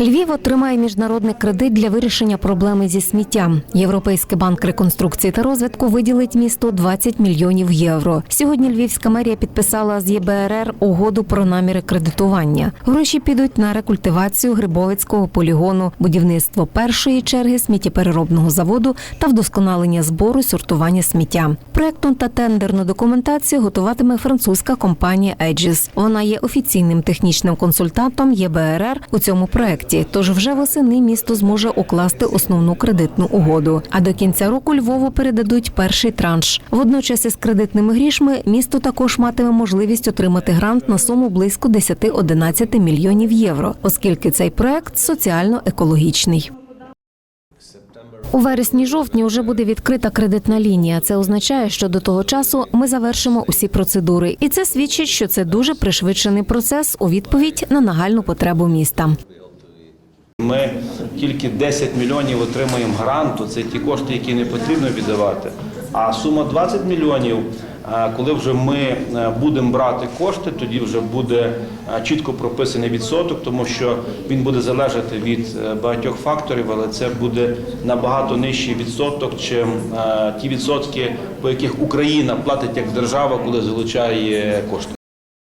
Львів отримає міжнародний кредит для вирішення проблеми зі сміттям. Європейський банк реконструкції та розвитку виділить місту 20 мільйонів євро. Сьогодні Львівська мерія підписала з ЄБРР угоду про наміри кредитування. Гроші підуть на рекультивацію Грибовицького полігону, будівництво першої черги сміттєпереробного заводу та вдосконалення збору сортування сміття. Проектну та тендерну документацію готуватиме французька компанія Aegis. Вона є офіційним технічним консультантом ЄБРР у цьому проекті. Тож вже восени місто зможе укласти основну кредитну угоду. А до кінця року Львову передадуть перший транш. Водночас із кредитними грішми місто також матиме можливість отримати грант на суму близько 10-11 мільйонів євро, оскільки цей проект соціально-екологічний. У вересні-жовтні вже буде відкрита кредитна лінія. Це означає, що до того часу ми завершимо усі процедури, і це свідчить, що це дуже пришвидшений процес у відповідь на нагальну потребу міста. Ми тільки 10 мільйонів отримуємо гранту, це ті кошти, які не потрібно віддавати. А сума 20 мільйонів, е, коли вже ми е, будемо брати кошти, тоді вже буде е, чітко прописаний відсоток, тому що він буде залежати від багатьох факторів, але це буде набагато нижчий відсоток, чим ті відсотки, по яких Україна платить як держава, коли залучає кошти.